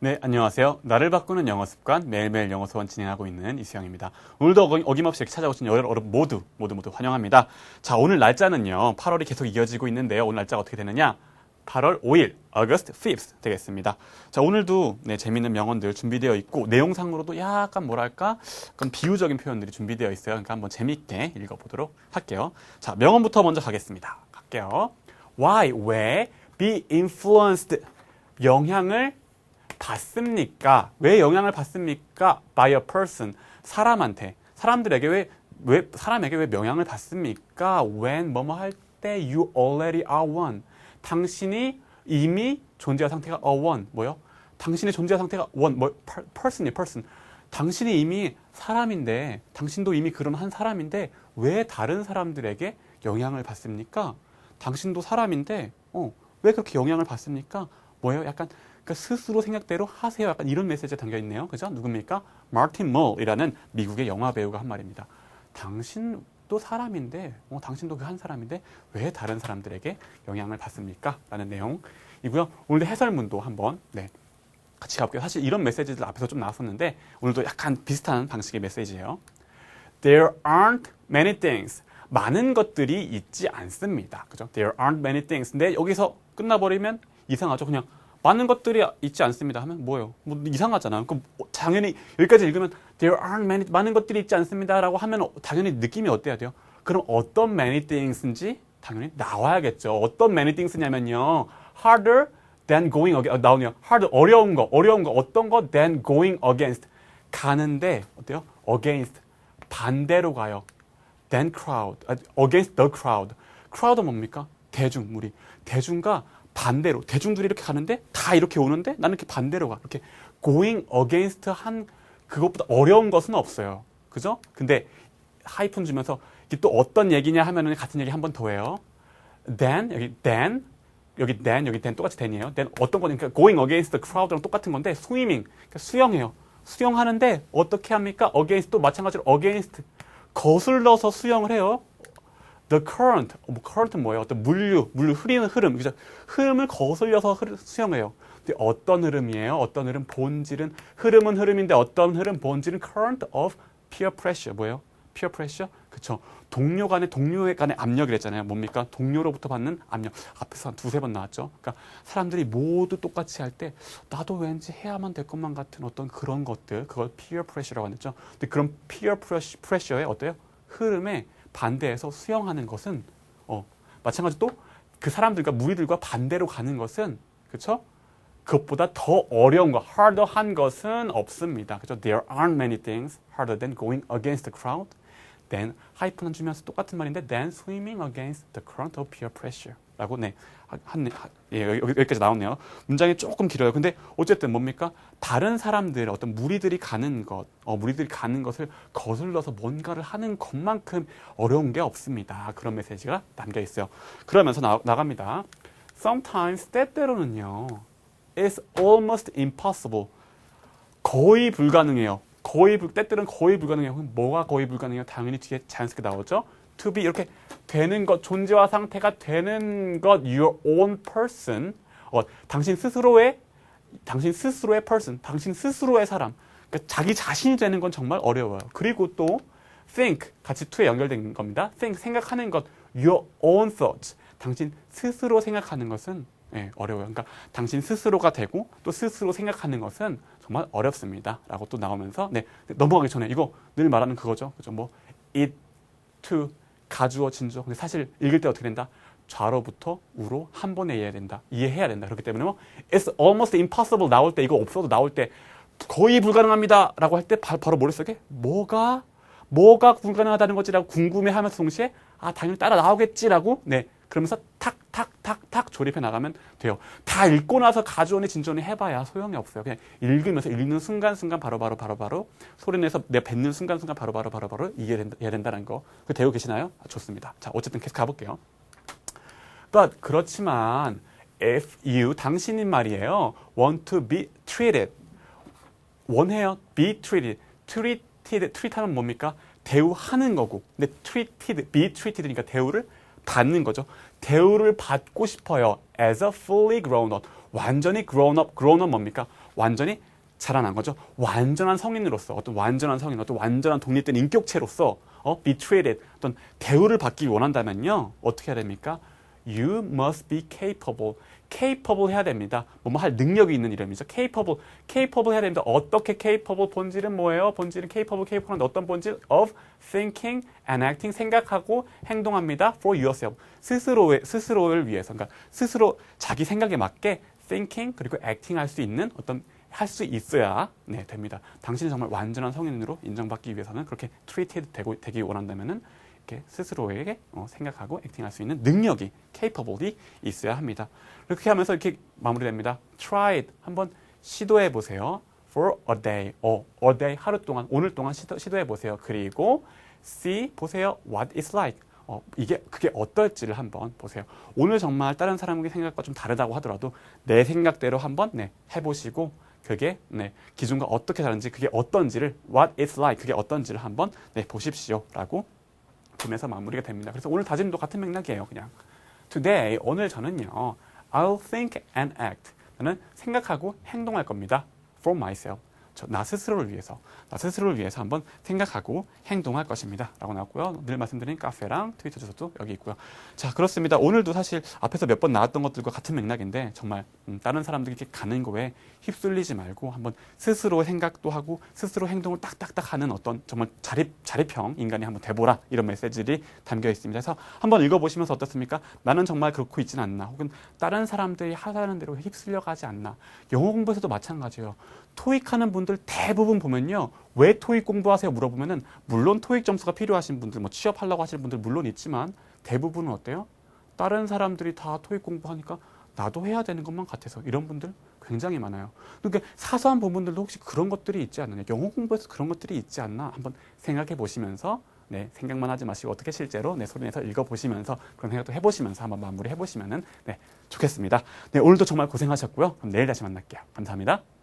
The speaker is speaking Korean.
네, 안녕하세요. 나를 바꾸는 영어 습관 매일매일 영어 수원 진행하고 있는 이수영입니다. 오늘도 어김- 어김없이 찾아오신 여러분 모두 모두 모두 환영합니다. 자, 오늘 날짜는요. 8월이 계속 이어지고 있는데요. 오늘 날짜가 어떻게 되느냐? 8월 5일, August 5th 되겠습니다. 자, 오늘도 네, 재밌는 명언들 준비되어 있고 내용상으로도 약간 뭐랄까? 약간 비유적인 표현들이 준비되어 있어요. 그러니까 한번 재밌게 읽어 보도록 할게요. 자, 명언부터 먼저 가겠습니다. 갈게요. Why, 왜, be influenced, 영향을 받습니까? 왜 영향을 받습니까? By a person. 사람한테. 사람들에게 왜, 왜, 사람에게 왜 영향을 받습니까? When, 뭐뭐 할 때, you already are one. 당신이 이미 존재한 상태가 a one. 뭐요? 당신의 존재한 상태가 one. 뭐, per- person이 person. 당신이 이미 사람인데, 당신도 이미 그런 한 사람인데, 왜 다른 사람들에게 영향을 받습니까? 당신도 사람인데, 어, 왜 그렇게 영향을 받습니까? 뭐예요? 약간, 그러니까 스스로 생각대로 하세요. 약간 이런 메시지가 담겨 있네요. 그죠? 누굽니까? 마틴 몰이라는 미국의 영화 배우가 한 말입니다. 당신도 사람인데, 어, 당신도 그 한 사람인데 왜 다른 사람들에게 영향을 받습니까? 라는 내용이고요. 오늘도 해설문도 한번 네, 같이 가볼게요. 사실 이런 메시지들 앞에서 좀 나왔었는데 오늘도 약간 비슷한 방식의 메시지예요. There aren't many things. 많은 것들이 있지 않습니다. 그죠? There aren't many things. 근데 여기서 끝나버리면 이상하죠. 그냥 많은 것들이 있지 않습니다. 하면 뭐예요? 뭐 이상하잖아요. 그럼 당연히 여기까지 읽으면 There aren't many 많은 것들이 있지 않습니다라고 하면 당연히 느낌이 어때야 돼요? 그럼 어떤 many things인지 당연히 나와야겠죠. 어떤 many things냐면요. harder than going against 어, 나오네요. hard 어려운 거, 어려운 거 어떤 거 than going against 가는데 어때요? against 반대로 가요. than crowd, 아, against the crowd. crowd은 뭡니까? 대중, 무리. 대중과 반대로, 대중들이 이렇게 가는데 다 이렇게 오는데 나는 이렇게 반대로 가. 이렇게 going against 한 그것보다 어려운 것은 없어요. 그죠? 근데 하이픈 주면서 이게 또 어떤 얘기냐 하면은 같은 얘기 한 번 더 해요. then, 여기 then, 여기 then, 여기 then 똑같이 then이에요. then 어떤 거니까 going against the crowd랑 똑같은 건데 swimming, 그러니까 수영해요. 수영하는데 어떻게 합니까? against 또 마찬가지로 against 거슬러서 수영을 해요. The current, 어, 뭐 current은 뭐예요? 어떤 물류, 물류 흐리는 흐름, 그죠? 흐름을 거슬려서 흐르, 수영해요. 근데 어떤 흐름이에요? 어떤 흐름? 본질은 흐름은 흐름인데 어떤 흐름? 본질은 current of peer pressure 뭐예요? peer pressure, 그쵸? 동료 간의 동료 간의 압력이랬잖아요. 뭡니까? 동료로부터 받는 압력. 앞에서 한 두세 번 나왔죠. 그러니까 사람들이 모두 똑같이 할 때 나도 왠지 해야만 될 것만 같은 어떤 그런 것들, 그걸 peer pressure라고 하죠. 근데 그런 peer pressure에 어때요? 흐름에 반대해서 수영하는 것은 어, 마찬가지로 또그 사람들과 무리들과 반대로 가는 것은 그렇죠? 그것보다 더 어려운 거, harder한 것은 없습니다. 그죠? There aren't many things harder than going against the crowd. Then 하이픈을 주면서 똑같은 말인데 then swimming against the current of peer pressure. 라고 네. 한, 한 예, 여기, 여기까지 나오네요. 문장이 조금 길어요. 근데 어쨌든 뭡니까? 다른 사람들, 어떤 무리들이 가는 것, 어, 무리들이 가는 것을 거슬러서 뭔가를 하는 것만큼 어려운 게 없습니다. 그런 메시지가 담겨 있어요. 그러면서 나, 나갑니다. Sometimes 때때로는요. It's almost impossible. 거의 불가능해요. 거의 불, 때때로는 거의 불가능해요. 뭐가 거의 불가능해요? 당연히 뒤에 자연스럽게 나오죠. To be 이렇게 되는 것, 존재와 상태가 되는 것, your own person. 어, 당신 스스로의 당신 스스로의 person, 당신 스스로의 사람. 그러니까 자기 자신이 되는 건 정말 어려워요. 그리고 또 think 같이 to에 연결된 겁니다. think 생각하는 것, your own thoughts. 당신 스스로 생각하는 것은 예, 어려워요. 그러니까 당신 스스로가 되고 또 스스로 생각하는 것은 정말 어렵습니다. 라고 또 나오면서 네, 넘어가기 전에 이거 늘 말하는 그거죠. 그죠? 뭐 it to 가주어 진주어. 근데 사실 읽을 때 어떻게 된다? 좌로부터 우로 한 번에 이해해야 된다. 이해해야 된다. 그렇기 때문에 뭐 it's almost impossible 나올 때 이거 없어도 나올 때 거의 불가능합니다. 라고 할 때 바로 머릿속에 뭐가 뭐가 불가능하다는 거지라고 궁금해하면서 동시에 아 당연히 따라 나오겠지라고 네 그러면서 탁탁탁탁탁 조립해 나가면 돼요. 다 읽고 나서 가주원이 진전이 해봐야 소용이 없어요. 그냥 읽으면서 읽는 순간순간 바로바로 바로바로 소리내서 내가 뱉는 순간순간 바로바로 바로바로 이해해야 된다는 거. 그 되고 계시나요? 아, 좋습니다. 자 어쨌든 계속 가볼게요. But 그렇지만 if you 당신이 말이에요 want to be treated 원해요 be treated treated treat하면 뭡니까 대우하는 거고 근데 treated be treated니까 대우를 받는 거죠 대우를 받고 싶어요 as a fully grown up 완전히 grown up, grown up 뭡니까? 완전히 자라난 거죠. 완전한 성인으로서 어떤 완전한 성인, 어떤 완전한 독립된 인격체로서 어, be treated 어떤 대우를 받기 원한다면요. 어떻게 해야 됩니까? You must be capable. Capable 해야 됩니다. 뭐뭐 할 능력이 있는 이름이죠. capable. capable 해야 됩니다. 어떻게 capable 본질은 뭐예요? 본질은 capable, capable은 어떤 본질? of thinking and acting 생각하고 행동합니다. for yourself. 스스로의 스스로를 위해서. 그러니까 스스로 자기 생각에 맞게 thinking 그리고 acting 할 수 있는 어떤 할 수 있어야 네, 됩니다. 당신이 정말 완전한 성인으로 인정받기 위해서는 그렇게 treated 되고, 되기 원한다면은 이렇게 스스로에게 어, 생각하고 액팅할 수 있는 능력이 capable이 있어야 합니다. 이렇게 하면서 이렇게 마무리됩니다. try it 한번 시도해 보세요. for a day, 어, a day 하루 동안 오늘 동안 시도, 시도해 보세요. 그리고 see 보세요. what it's like. 어, 이게 그게 어떨지를 한번 보세요. 오늘 정말 다른 사람의 생각과 좀 다르다고 하더라도 내 생각대로 한번 네, 해보시고 그게 네, 기존과 어떻게 다른지 그게 어떤지를 what it's like 그게 어떤지를 한번 네, 보십시오라고 보면서 마무리가 됩니다. 그래서 오늘 다짐도 같은 맥락이에요. 그냥 today 오늘 저는요 I'll think and act 나는 생각하고 행동할 겁니다. for myself 저, 나 스스로를 위해서 나 스스로를 위해서 한번 생각하고 행동할 것입니다. 라고 나왔고요. 늘 말씀드린 카페랑 트위터 주소도 여기 있고요. 자 그렇습니다. 오늘도 사실 앞에서 몇 번 나왔던 것들과 같은 맥락인데 정말 음, 다른 사람들이 이렇게 가는 거에 휩쓸리지 말고 한번 스스로 생각도 하고 스스로 행동을 딱딱딱 하는 어떤 정말 자립, 자립형 인간이 한번 돼보라 이런 메시지들이 담겨 있습니다. 그래서 한번 읽어보시면서 어떻습니까? 나는 정말 그렇고 있지는 않나 혹은 다른 사람들이 하라는 대로 휩쓸려 가지 않나 영어 공부에서도 마찬가지예요. 토익 하는 분들 대부분 보면요. 왜 토익 공부하세요? 물어보면은 물론 토익 점수가 필요하신 분들 뭐 취업하려고 하시는 분들 물론 있지만 대부분은 어때요? 다른 사람들이 다 토익 공부하니까 나도 해야 되는 것만 같아서 이런 분들 굉장히 많아요. 그러니까 사소한 부분들도 혹시 그런 것들이 있지 않느냐, 영어 공부에서 그런 것들이 있지 않나 한번 생각해 보시면서 네, 생각만 하지 마시고 어떻게 실제로 내 소리 내서 읽어보시면서 그런 생각도 해보시면서 한번 마무리 해보시면 은 네, 좋겠습니다. 네, 오늘도 정말 고생하셨고요. 그럼 내일 다시 만날게요. 감사합니다.